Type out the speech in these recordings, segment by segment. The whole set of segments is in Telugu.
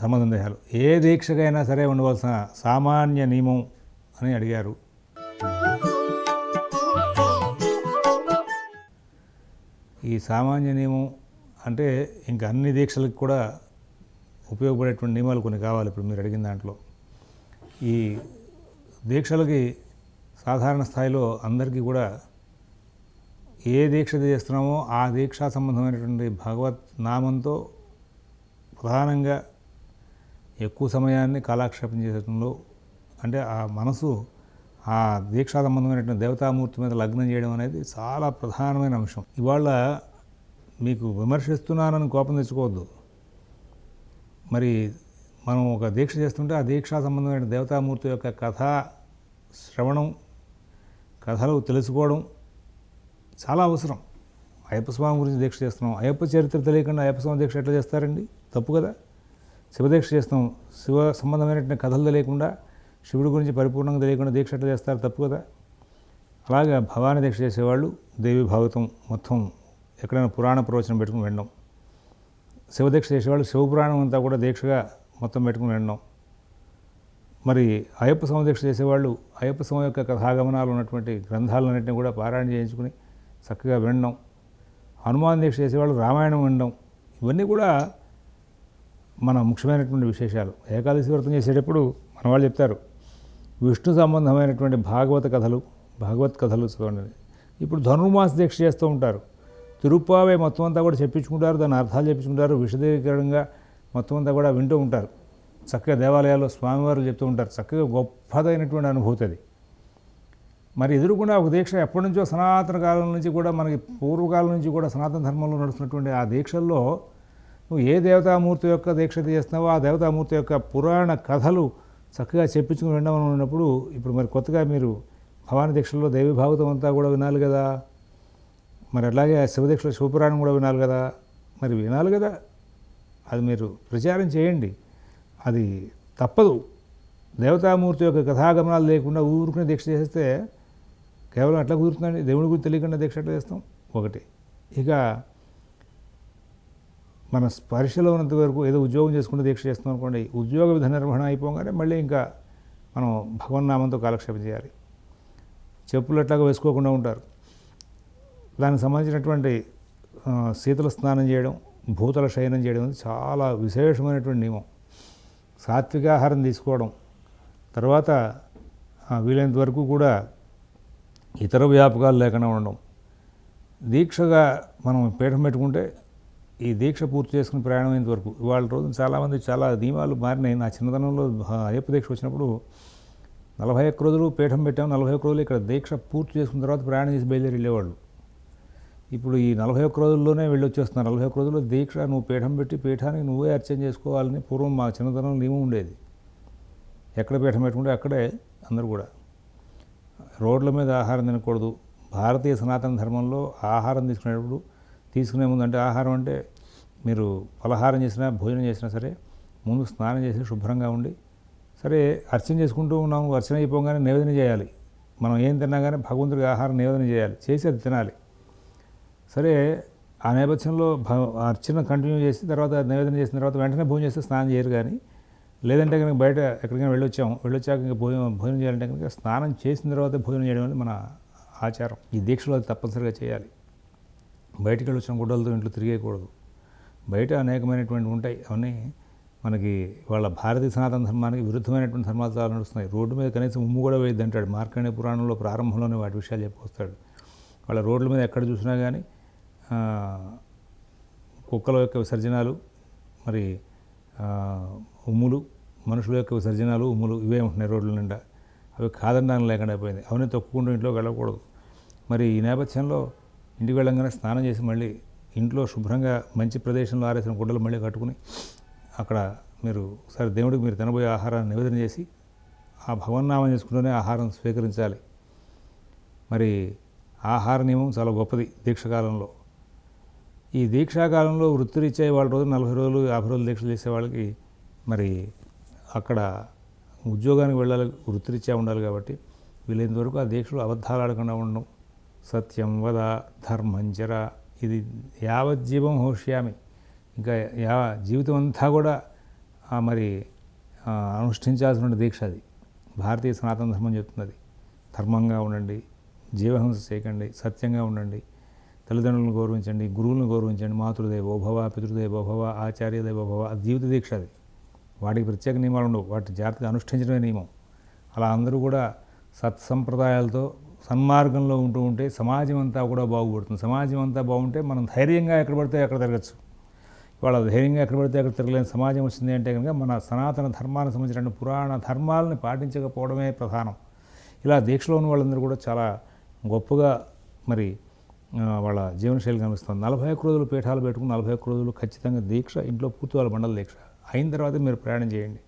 ధర్మ సందేహాలు ఏ దీక్షకైనా సరే ఉండవలసిన సామాన్య నియమం అని అడిగారు. ఈ సామాన్య నియమం అంటే ఇంకా అన్ని దీక్షలకు కూడా ఉపయోగపడేటువంటి నియమాలు కొన్ని కావాలి ఇప్పుడు మీరు అడిగిన దాంట్లో. ఈ దీక్షలకి సాధారణ స్థాయిలో అందరికీ కూడా ఏ దీక్ష చేస్తున్నామో ఆ దీక్షా సంబంధమైనటువంటి భగవత్ నామంతో ప్రధానంగా ఎక్కువ సమయాన్ని కాలక్షేపం చేసడంలో అంటే ఆ మనసు ఆ దీక్షా సంబంధమైనటువంటి దేవతామూర్తి మీద లగ్నం చేయడం అనేది చాలా ప్రధానమైన అంశం. ఇవాళ మీకు విమర్శిస్తున్నానని కోపం తెచ్చుకోవద్దు. మరి మనం ఒక దీక్ష చేస్తుంటే ఆ దీక్షా సంబంధమైన దేవతామూర్తి యొక్క కథ శ్రవణం కథలు తెలుసుకోవడం చాలా అవసరం. అయ్యప్ప స్వామి గురించి దీక్ష చేస్తున్నాం. అయ్యప్ప చరిత్ర తెలియకుండా అయ్యప్ప స్వామి దీక్ష ఎట్లా చేస్తారండి? తప్పు కదా? శివదీక్ష చేస్తాం. శివ సంబంధమైనటువంటి కథలు తెలియకుండా శివుడి గురించి పరిపూర్ణంగా తెలియకుండా దీక్ష ఎట్లా చేస్తారు తప్పు కదా. అలాగే భవానీ దీక్ష చేసేవాళ్ళు దేవి భాగవతం మొత్తం ఎక్కడైనా పురాణ ప్రవచనం పెట్టుకుని వినడం. శివదీక్ష చేసేవాళ్ళు శివపురాణం అంతా కూడా దీక్షగా మొత్తం పెట్టుకుని వినడం. మరి అయ్యప్ప స్వామి దీక్ష చేసేవాళ్ళు అయ్యప్ప స్వామి యొక్క కథాగమనాలు ఉన్నటువంటి గ్రంథాలన్నింటినీ కూడా పారాయణ చేయించుకుని చక్కగా వినడం. హనుమాన్ దీక్ష చేసేవాళ్ళు రామాయణం వినడం. ఇవన్నీ కూడా మన ముఖ్యమైనటువంటి విశేషాలు. ఏకాదశి వ్రతం చేసేటప్పుడు మన వాళ్ళు చెప్తారు విష్ణు సంబంధమైనటువంటి భాగవత కథలు భాగవత్ కథలు చదవండి ఇప్పుడు ధనుర్మాస దీక్ష చేస్తూ ఉంటారు. తిరుప్పావే మొత్తం అంతా కూడా చెప్పించుకుంటారు దాని అర్థాలు చెప్పించుకుంటారు విషదీకరణంగా మొత్తం అంతా కూడా వింటూ ఉంటారు. చక్కగా దేవాలయాల్లో స్వామివారు చెప్తూ ఉంటారు. చక్కగా గొప్పదైనటువంటి అనుభూతి అది. మరి ఎదురుకుండా ఒక దీక్ష ఎప్పటి నుంచో సనాతన కాలం నుంచి కూడా మనకి పూర్వకాలం నుంచి కూడా సనాతన ధర్మంలో నడుస్తున్నటువంటి ఆ దీక్షల్లో నువ్వు ఏ దేవతామూర్తి యొక్క దీక్ష చేస్తున్నావో ఆ దేవతామూర్తి యొక్క పురాణ కథలు చక్కగా చెప్పించుకుని వినడం ఉన్నప్పుడు ఇప్పుడు మరి కొత్తగా మీరు భవాని దీక్షల్లో దేవి భాగవతం అంతా కూడా వినాలి కదా. మరి అలాగే శివదీక్షలో శివపురాణం కూడా వినాలి కదా. మరి వినాలి కదా. అది మీరు ప్రచారం చేయండి. అది తప్పదు. దేవతామూర్తి యొక్క కథాగమనాలు లేకుండా ఊరుకునే దీక్ష చేస్తే కేవలం అట్లా కుదురుతుందండి. దేవుడి గురించి తెలియకుండా దీక్ష అట్లా చేస్తాం. ఒకటి. ఇక మన స్పర్శలో ఉన్నంత వరకు ఏదో ఉద్యోగం చేసుకుంటే దీక్ష చేస్తాం అనుకోండి ఉద్యోగ విధ నిర్వహణ అయిపోగానే మళ్ళీ ఇంకా మనం భగవన్నామంతో కాలక్షేపం చేయాలి. చెప్పులు ఎట్లాగా వేసుకోకుండా ఉంటారు. దానికి సంబంధించినటువంటి శీతల స్నానం చేయడం భూతల శయనం చేయడం చాలా విశేషమైనటువంటి నియమం. సాత్విక ఆహారం తీసుకోవడం. తర్వాత వీలైనంత వరకు కూడా ఇతర వ్యాపకాలు లేకుండా ఉండడం. దీక్షగా మనం పీఠం పెట్టుకుంటే ఈ దీక్ష పూర్తి చేసుకుని ప్రయాణం అయ్యేంత వరకు. ఇవాళ రోజు చాలామంది చాలా నియమాలు మారినాయి. నా చిన్నతనంలో అయ్యప్ప దీక్ష వచ్చినప్పుడు నలభై ఒక్క రోజులు పీఠం పెట్టాం. నలభై ఒక్క రోజులు ఇక్కడ దీక్ష పూర్తి చేసుకున్న తర్వాత ప్రయాణం చేసి బయలుదేరి వెళ్ళేవాళ్ళు. ఇప్పుడు ఈ నలభై ఒక్క రోజుల్లోనే వెళ్ళి వచ్చేస్తున్నారు నలభై ఒక్క రోజుల్లో దీక్ష నువ్వు పీఠం పెట్టి పీఠానికి నువ్వే అర్చన చేసుకోవాలని పూర్వం మా చిన్నతనం నియమం ఉండేది. ఎక్కడ పీఠం పెట్టుకుంటే అక్కడే అందరూ కూడా. రోడ్ల మీద ఆహారం తినకూడదు. భారతీయ సనాతన ధర్మంలో ఆహారం తీసుకునేటప్పుడు తీసుకునే ముందు అంటే ఆహారం అంటే మీరు ఫలహారం చేసినా భోజనం చేసినా సరే ముందు స్నానం చేసి శుభ్రంగా ఉండి సరే అర్చన చేసుకుంటూ ఉన్నాము అర్చన అయిపోగానే నివేదన చేయాలి. మనం ఏం తిన్నా కానీ భగవంతుడికి ఆహారం నివేదన చేయాలి. చేసి అది తినాలి. సరే ఆ నేపథ్యంలో భ అర్చన కంటిన్యూ చేసి తర్వాత నివేదన చేసిన తర్వాత వెంటనే భోజనం చేస్తే స్నానం చేయరు కానీ లేదంటే కనుక బయట ఎక్కడికైనా వెళ్ళొచ్చాము వెళ్ళొచ్చాక ఇంకా భోజనం భోజనం చేయాలంటే కనుక స్నానం చేసిన తర్వాత భోజనం చేయడం అనేది మన ఆచారం. ఈ దీక్షలో అది తప్పనిసరిగా చేయాలి. బయటికి వెళ్ళి వచ్చిన గుడ్డలతో ఇంట్లో తిరిగేయకూడదు. బయట అనేకమైనటువంటి ఉంటాయి. అవన్నీ మనకి వాళ్ళ భారతీయ సనాతన ధర్మానికి విరుద్ధమైనటువంటి ధర్మాలు నడుస్తున్నాయి. రోడ్డు మీద కనీసం ఉమ్ము కూడా వేయద్దు అంటాడు. మార్కండే పురాణంలో ప్రారంభంలోనే వాటి విషయాలు చెప్పుకొస్తాడు. వాళ్ళ రోడ్ల మీద ఎక్కడ చూసినా కానీ కుక్కల యొక్క విసర్జనాలు మరి ఉమ్ములు మనుషుల యొక్క విసర్జనాలు ఉమ్ములు ఇవే ఉంటున్నాయి రోడ్ల నిండా. అవి కాదనడానికి లేకుండా అయిపోయింది అవన్నీ తొక్కుకుంటూ ఇంట్లోకి వెళ్ళకూడదు. మరి ఈ నేపథ్యంలో ఇంటికి వెళ్ళంగానే స్నానం చేసి మళ్ళీ ఇంట్లో శుభ్రంగా మంచి ప్రదేశంలో ఆరేసిన గుడ్డలు మళ్ళీ కట్టుకుని అక్కడ మీరు సరే దేవుడికి మీరు తినబోయే ఆహారాన్ని నివేదన చేసి ఆ భగవన్నామం చేసుకుంటూనే ఆహారం స్వీకరించాలి. మరి ఆహార నియమం చాలా గొప్పది దీక్షకాలంలో. ఈ దీక్షాకాలంలో వృత్తిరీత్యా వాళ్ళ రోజు నలభై రోజులు యాభై రోజులు దీక్షలు చేసే వాళ్ళకి మరి అక్కడ ఉద్యోగానికి వెళ్ళాలి వృత్తిరీత్యా ఉండాలి కాబట్టి వీలైనంత వరకు ఆ దీక్షలు అబద్ధాలు ఆడకుండా ఉండడం సత్యం వద ధర్మంచర ఇది యావజ్జీవం హోష్యామి. ఇంకా యా జీవితం అంతా కూడా మరి అనుష్ఠించాల్సినటువంటి అనుష్ఠించాల్సిన దీక్ష అది. భారతీయ సనాతన ధర్మం చెప్తున్నది. ధర్మంగా ఉండండి జీవహింస చేయకండి సత్యంగా ఉండండి తల్లిదండ్రులను గౌరవించండి గురువులను గౌరవించండి మాతృదేవో భవ పితృదేవో భవ ఆచార్యదేవో భవ అది జీవిత దీక్ష అది. వాటికి ప్రత్యేక నియమాలు ఉండవు. వాటి జాగ్రత్తగా అనుష్ఠించడమే నియమం. అలా అందరూ కూడా సత్సంప్రదాయాలతో సన్మార్గంలో ఉంటూ ఉంటే సమాజం అంతా కూడా బాగుపడుతుంది. సమాజం అంతా బాగుంటే మనం ధైర్యంగా ఎక్కడ పడితే అక్కడ తిరగచ్చు. ఇవాళ ధైర్యంగా ఎక్కడ పడితే అక్కడ తిరగలేని సమాజం వచ్చింది అంటే కనుక మన సనాతన ధర్మానికి సంబంధించిన పురాణ ధర్మాలని పాటించకపోవడమే ప్రధానం. ఇలా దీక్షలో ఉన్న వాళ్ళందరూ కూడా చాలా గొప్పగా మరి వాళ్ళ జీవనశైలి కనిపిస్తుంది. నలభై ఒక్క రోజులు పీఠాలు పెట్టుకుని నలభై ఒక్క రోజులు ఖచ్చితంగా దీక్ష ఇంట్లో పూర్తి వాళ్ళ మండల దీక్ష. అయిన తర్వాత మీరు ప్రయాణం చేయండి.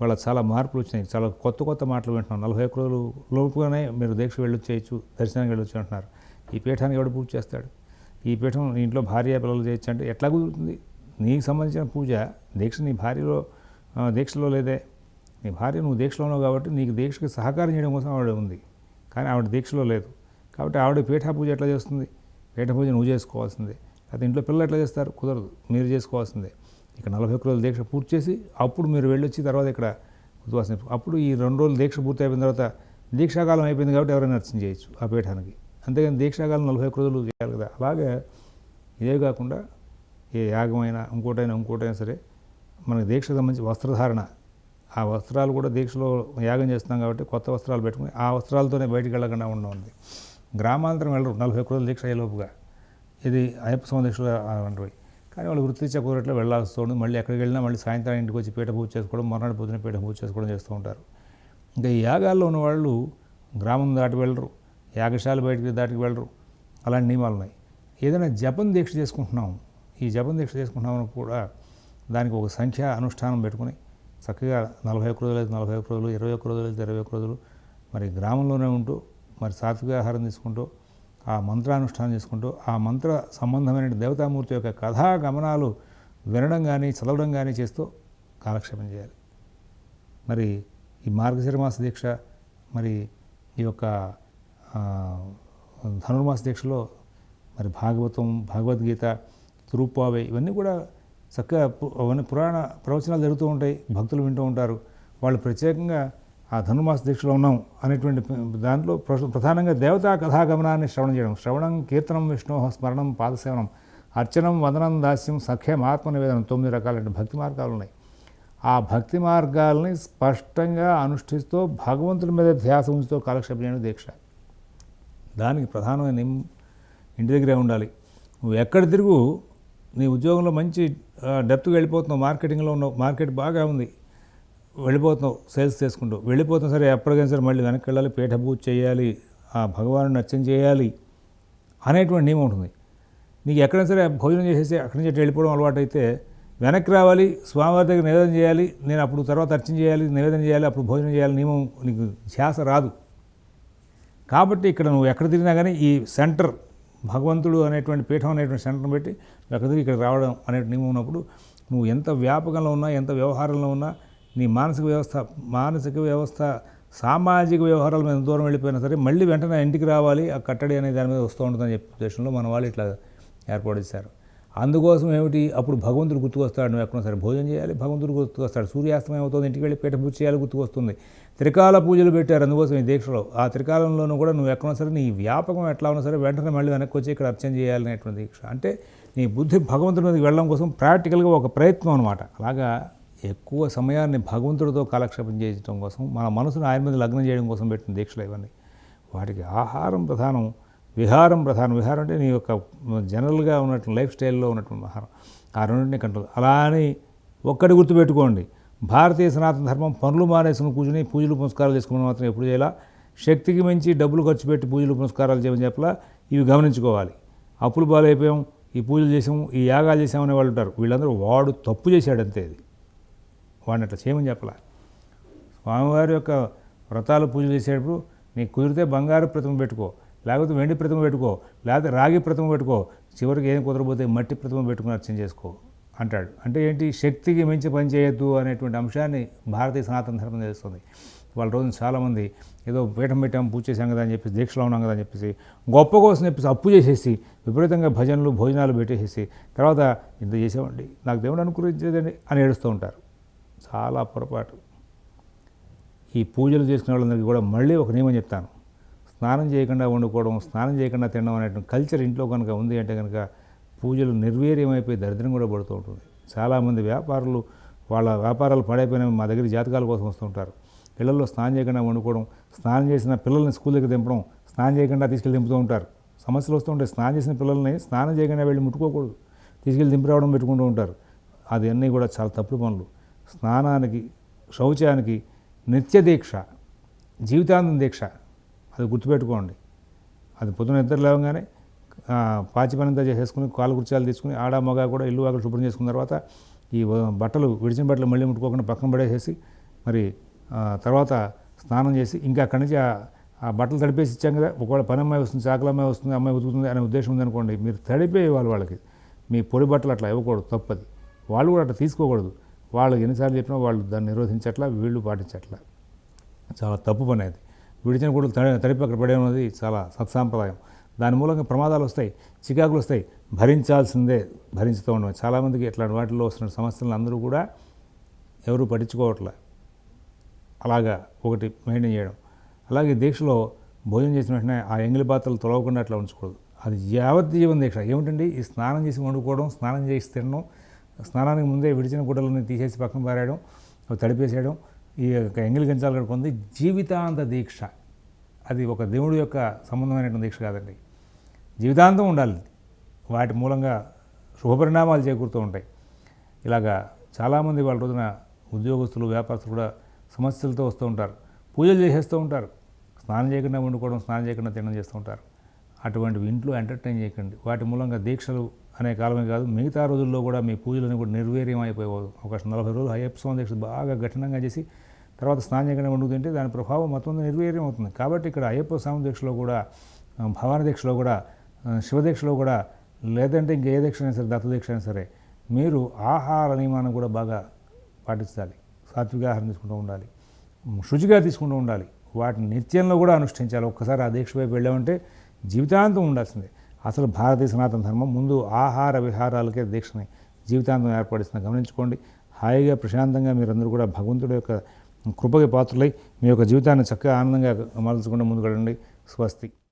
వాళ్ళ చాలా మార్పులు వచ్చినాయి. చాలా కొత్త కొత్త మాటలు వింటున్నాం. నలభై ఒక్క రోజులు లోపుగానే మీరు దీక్ష వెళ్ళొచ్చేయచ్చు దర్శనానికి వెళ్ళొచ్చు అంటున్నారు. ఈ పీఠానికి ఎవడు పూజ చేస్తాడు? ఈ పీఠం నీ ఇంట్లో భార్య పిల్లలు చేయొచ్చు అంటే ఎట్లా కుదురుతుంది? నీకు సంబంధించిన పూజ దీక్ష నీ భార్యలో దీక్షలో లేదే. నీ భార్య నువ్వు దీక్షలో ఉన్నావు కాబట్టి నీకు దీక్షకి సహకారం చేయడం కోసం ఆవిడ ఉంది. కానీ ఆవిడ దీక్షలో లేదు. కాబట్టి ఆవిడ పీఠ పూజ ఎట్లా చేస్తుంది? పీఠ పూజ నువ్వు చేసుకోవాల్సిందే. అది ఇంట్లో పిల్లలు ఎట్లా చేస్తారు? కుదరదు. మీరు చేసుకోవాల్సిందే. ఇక నలభై ఒక్క రోజులు దీక్ష పూర్తి చేసి అప్పుడు మీరు వెళ్ళొచ్చి తర్వాత ఇక్కడ ఉద్వాసం అప్పుడు ఈ రెండు రోజులు దీక్ష పూర్తి అయిపోయిన తర్వాత దీక్షాకాలం అయిపోయింది కాబట్టి ఎవరైనా నర్సింగ్ చేయొచ్చు ఆ పీఠానికి. అంతేగాని దీక్షాకాలం నలభై ఒక్క రోజులు చేయాలి కదా. అలాగే ఇదే కాకుండా ఏ యాగమైనా ఇంకోటైనా ఇంకోటైనా సరే మనకి దీక్షకు సంబంధించి వస్త్రధారణ. ఆ వస్త్రాలు కూడా దీక్షలో యాగం చేస్తున్నాం కాబట్టి కొత్త వస్త్రాలు పెట్టుకుని ఆ వస్త్రాలతోనే బయటికి వెళ్ళకుండా ఉండడం ఉంది. గ్రామాంతరం వెళ్ళరు నలభై ఒక్క రోజులు దీక్ష అయ్యేలోపుగా. ఇది అయ్యప్ప స్వామి దీక్షలు కానీ వాళ్ళు వృత్తిరీత్యా కుదరట్లో వెళ్ళాల్సి వస్తుంది మళ్ళీ ఎక్కడికి వెళ్ళినా మళ్ళీ సాయంత్రం ఇంటికి వచ్చి పీట పూజ చేసుకోవడం మర్నాడు పొద్దున పీట పూజ చేసుకోవడం చేస్తూ ఉంటారు. ఇంకా ఈ యాగాల్లో ఉన్న వాళ్ళు గ్రామం దాటి వెళ్ళరు యాగశాల బయటికి దాటికి వెళ్ళరు. అలాంటి నియమాలు ఉన్నాయి. ఏదైనా జపం దీక్ష చేసుకుంటున్నాం ఈ జపం దీక్ష చేసుకుంటున్నామని కూడా దానికి ఒక సంఖ్య అనుష్ఠానం పెట్టుకుని చక్కగా నలభై ఒక్క రోజులు అయితే నలభై ఒక్క రోజులు ఇరవై ఒక్క రోజులు అయితే ఇరవై ఒక్క రోజులు మరి గ్రామంలోనే ఉంటూ మరి సాత్విక ఆహారం తీసుకుంటూ ఆ మంత్రానుష్ఠానం చేసుకుంటూ ఆ మంత్ర సంబంధమైన దేవతామూర్తి యొక్క కథా గమనాలు వినడం కానీ చదవడం కానీ చేస్తూ కాలక్షేపం చేయాలి. మరి ఈ మార్గశిరమాస దీక్ష మరి ఈ యొక్క ధనుర్మాస దీక్షలో మరి భాగవతం భగవద్గీత తిరుప్పావై ఇవన్నీ కూడా చక్కగా అవన్నీ పురాణ ప్రవచనాలు జరుగుతూ ఉంటాయి భక్తులు వింటూ ఉంటారు. వాళ్ళు ప్రత్యేకంగా ఆ ధనుర్మాస దీక్షలో ఉన్నాం అనేటువంటి దాంట్లో ప్రధానంగా దేవతా కథాగమనాన్ని శ్రవణం చేయడం. శ్రవణం కీర్తనం విష్ణు స్మరణం పాదసేవనం అర్చనం వదనం దాస్యం సఖ్యం ఆత్మ నివేదనం తొమ్మిది రకాలైన భక్తి మార్గాలు ఉన్నాయి. ఆ భక్తి మార్గాల్ని స్పష్టంగా అనుష్ఠిస్తూ భగవంతుడి మీద ధ్యాస ఉంచుతూ కాలక్షేపం చేయడం దీక్ష. దానికి ప్రధానమైన నిమ్ ఇంటి దగ్గరే ఉండాలి. నువ్వు ఎక్కడ తిరుగు నీ ఉద్యోగంలో మంచి డెప్త్గా వెళ్ళిపోతున్నావు మార్కెటింగ్లో ఉన్నావు మార్కెట్ బాగా ఉంది వెళ్ళిపోతున్నావు సేల్స్ చేసుకుంటూ. వెళ్ళిపోతాం సరే ఎప్పటికైనా సరే మళ్ళీ వెనక్కి వెళ్ళాలి పీఠ పూజ చేయాలి ఆ భగవాను అర్చన చేయాలి అనేటువంటి నియమం ఉంటుంది. నీకు ఎక్కడైనా సరే భోజనం చేసేసి అక్కడి నుంచి వెళ్ళిపోవడం అలవాటు అయితే వెనక్కి రావాలి స్వామివారి దగ్గర నివేదన చేయాలి నేను అప్పుడు తర్వాత అర్చన చేయాలి నివేదన చేయాలి అప్పుడు భోజనం చేయాలి నియమం నీకు ధ్యాస రాదు. కాబట్టి ఇక్కడ నువ్వు ఎక్కడ తిరిగినా కానీ ఈ సెంటర్ భగవంతుడు అనేటువంటి పీఠం అనేటువంటి సెంటర్ని పెట్టి ఎక్కడ తిరిగి ఇక్కడ రావడం అనే నియమం ఉన్నప్పుడు నువ్వు ఎంత వ్యాపకంలో ఉన్నా ఎంత వ్యవహారంలో ఉన్నా నీ మానసిక వ్యవస్థ మానసిక వ్యవస్థ సామాజిక వ్యవహారాల మీద దూరం వెళ్ళిపోయినా సరే మళ్ళీ వెంటనే ఇంటికి రావాలి ఆ కట్టడి అనే దాని మీద వస్తూ ఉంటుందని చెప్పే ఉద్దేశంలో మన వాళ్ళు ఇట్లా ఏర్పాటు చేశారు. అందుకోసం ఏమిటి? అప్పుడు భగవంతుడు గుర్తుకొస్తాడు నువ్వు ఎక్కడ సరే భోజనం చేయాలి భగవంతుడు గుర్తుకొస్తాడు. సూర్యాస్తమయం అవుతుంది ఇంటికి వెళ్ళి పీఠ పూజ చేయాలి గుర్తుకొస్తుంది. త్రికాల పూజలు పెట్టారు అందుకోసం ఈ దీక్షలో. ఆ త్రికాలంలోనూ కూడా నువ్వు ఎక్కడ సరే నీ వ్యాపకం ఎట్లా ఉన్నా సరే వెంటనే మళ్ళీ వెనక్కి వచ్చి ఇక్కడ అర్చన చేయాలనేటువంటి దీక్ష. అంటే నీ బుద్ధి భగవంతుడి మీదకి వెళ్ళడం కోసం ప్రాక్టికల్గా ఒక ప్రయత్నం అనమాట అలాగా ఎక్కువ సమయాన్ని భగవంతుడితో కాలక్షేపం చేయడం కోసం మన మనసును ఆయన మీద లగ్నం చేయడం కోసం పెట్టిన దీక్షలు ఇవన్నీ. వాటికి ఆహారం ప్రధానం విహారం ప్రధానం. విహారం అంటే నీ యొక్క జనరల్గా ఉన్నటువంటి లైఫ్ స్టైల్లో ఉన్నటువంటి ఆహారం. ఆ రెండింటిని కంట్రోల్. అలా అని ఒక్కటి గుర్తుపెట్టుకోండి. భారతీయ సనాతన ధర్మం పనులు మానేసుకుని కూర్చుని పూజలు పునస్కారాలు చేసుకోవడం మాత్రం ఎప్పుడు చేయాలా? శక్తికి మించి డబ్బులు ఖర్చు పెట్టి పూజలు పునస్కారాలు చేయమని చెప్పలా? ఇవి గమనించుకోవాలి. అప్పులు బాలైపోయాం ఈ పూజలు చేసాం ఈ యాగాలు చేసామనే వాళ్ళు ఉంటారు. వీళ్ళందరూ వాడు తప్పు చేశాడంతే అది వాడిని అట్లా చేయమని చెప్పాల. స్వామివారి యొక్క వ్రతాలు పూజలు చేసేటప్పుడు నీకు కుదిరితే బంగారు ప్రతిమ పెట్టుకో లేకపోతే వెండి ప్రతిమ పెట్టుకో లేకపోతే రాగి ప్రతిమ పెట్టుకో చివరికి ఏం కుదరపోతే మట్టి ప్రతిమ పెట్టుకుని అర్చన చేసుకో అంటాడు. అంటే ఏంటి? శక్తికి మించి పని చేయొద్దు అనేటువంటి అంశాన్ని భారతీయ సనాతన ధర్మం చేస్తుంది. వాళ్ళ రోజున చాలామంది ఏదో పీఠం పెట్టాం పూజ చేసాం కదా అని చెప్పేసి దీక్షలో ఉన్నాం కదా అని చెప్పేసి గొప్ప కోసం చెప్పేసి అప్పు చేసేసి విపరీతంగా భజనలు భోజనాలు పెట్టేసేసి తర్వాత ఇంత చేసేవండి నాకు దేవుడు అనుకూలించేదండి అని ఏడుస్తూ ఉంటారు. చాలా పొరపాటు. ఈ పూజలు చేసుకునే వాళ్ళందరికీ కూడా మళ్ళీ ఒక నియమం చెప్తాను. స్నానం చేయకుండా వండుకోవడం స్నానం చేయకుండా తినడం అనే కల్చర్ ఇంట్లో కనుక ఉంది అంటే కనుక పూజలు నిర్వీర్యమైపోయి దరిద్రం కూడా పడుతూ ఉంటుంది. చాలామంది వ్యాపారులు వాళ్ళ వ్యాపారాలు పడైపోయిన మా దగ్గర జాతకాల కోసం వస్తుంటారు ఇళ్ళలో స్నానం చేయకుండా వండుకోవడం స్నానం చేసిన పిల్లల్ని స్కూల్ దగ్గర దింపడం స్నానం చేయకుండా తీసుకెళ్ళి దింపుతూ ఉంటారు. సమస్యలు వస్తూ ఉంటాయి. స్నానం చేసిన పిల్లల్ని స్నానం చేయకుండా వెళ్ళి ముట్టుకోకూడదు. తీసుకెళ్ళి దింపి రావడం పెట్టుకుంటూ ఉంటారు. అది అన్నీ కూడా చాలా తప్పుడు పనులు. స్నానానికి శౌచానికి నిత్య దీక్ష జీవితాంతం దీక్ష. అది గుర్తుపెట్టుకోండి. అది పొద్దున నిద్ర లేవగానే పాచి పనంతా చేసేసుకుని కాలు కుర్చాలు తీసుకుని ఆడ మగ కూడా ఇల్లు వాకలు శుభ్రం చేసుకున్న తర్వాత ఈ బట్టలు విడిచిన బట్టలు మళ్ళీ ముట్టుకోకుండా పక్కన పడేసేసి మరి తర్వాత స్నానం చేసి ఇంకా అక్కడి నుంచి ఆ- ఆ బట్టలు తడిపేసి ఇచ్చాం కదా ఒకవేళ పని అమ్మాయి వస్తుంది చాకల అమ్మాయి వస్తుంది అమ్మాయి ఉతుకుతుంది అనే ఉద్దేశం ఉందనుకోండి మీరు తడిపే ఇవ్వాలి వాళ్ళకి. మీ పొడి బట్టలు అట్లా ఇవ్వకూడదు తప్పది. వాళ్ళు కూడా అట్లా తీసుకోకూడదు. వాళ్ళు ఎన్నిసార్లు చెప్పినా వాళ్ళు దాన్ని నిరోధించట్లా వీళ్ళు పాటించట్లా. చాలా తప్పు పని అది. విడిచిన గుడ్లు తడి తడిపి అక్కడ పడే ఉన్నది చాలా సత్సాంప్రదాయం. దాని మూలంగా ప్రమాదాలు వస్తాయి చికాకులు వస్తాయి. భరించాల్సిందే భరించుతూ ఉండడం. చాలామందికి ఇట్లాంటి వాటిల్లో వస్తున్న సమస్యలను అందరూ కూడా ఎవరు పట్టించుకోవట్లే. అలాగా ఒకటి మెయింటైన్ చేయడం. అలాగే దీక్షలో భోజనం చేసిన వెంటనే ఆ ఎంగిలి పాత్రలు తొలగకుండా అట్లా ఉంచకూడదు. అది యావత్ జీవన దీక్ష. ఏమిటండి? ఈ స్నానం చేసి వండుకోవడం స్నానం చేసి తినడం స్నానానికి ముందే విడిచిన గుడ్డలని తీసేసి పక్కన పారేయడం అవి తడిపేసేయడం ఈ యొక్క ఎంగిలి గంచాలు గడుపుకుంది జీవితాంత దీక్ష. అది ఒక దేవుడి యొక్క సంబంధమైనటువంటి దీక్ష కాదండి. జీవితాంతం ఉండాలి. వాటి మూలంగా శుభపరిణామాలు చేకూరుతూ ఉంటాయి. ఇలాగా చాలామంది వాళ్ళ రోజున ఉద్యోగస్తులు వ్యాపారస్తులు కూడా సమస్యలతో వస్తూ ఉంటారు. పూజలు చేసేస్తూ ఉంటారు. స్నానం చేయకుండా వండుకోవడం స్నానం చేయకుండా తినడం చేస్తూ ఉంటారు. అటువంటివి ఇంట్లో ఎంటర్టైన్ చేయకండి. వాటి మూలంగా దీక్షలు అనే కాలమే కాదు మిగతా రోజుల్లో కూడా మీ పూజలను కూడా నిర్వీర్యం అయిపోయే అవకాశం నలభై రోజులు అయ్యప్ప స్వామి దీక్ష బాగా కఠినంగా చేసి తర్వాత స్నానం చేయకుండా వండుతుంటే దాని ప్రభావం మొత్తం నిర్వీర్యం అవుతుంది కాబట్టి ఇక్కడ అయ్యప్ప స్వామి దీక్షలో కూడా భవాని దీక్షలో కూడా శివదీక్షలో కూడా లేదంటే ఇంక ఏ దీక్ష అయినా సరే దత్త దీక్ష అయినా సరే మీరు ఆహార నియమాన్ని కూడా బాగా పాటించాలి. సాత్విక ఆహారం తీసుకుంటూ ఉండాలి. శుచిగా తీసుకుంటూ ఉండాలి. వాటిని నిత్యంలో కూడా అనుష్ఠించాలి. ఒక్కసారి ఆ దీక్ష వైపు వెళ్ళామంటే జీవితాంతం ఉండాల్సిందే. అసలు భారతీయ సనాతన ధర్మం ముందు ఆహార విహారాలకే దీక్షని జీవితాంతం ఏర్పడిస్తున్న. గమనించుకోండి హాయిగా ప్రశాంతంగా మీరందరూ కూడా భగవంతుడి యొక్క కృపకి పాత్రలై మీ యొక్క జీవితాన్ని చక్కగా ఆనందంగా మలచుకుంటూ ముందుకెళ్ళండి స్వస్తి.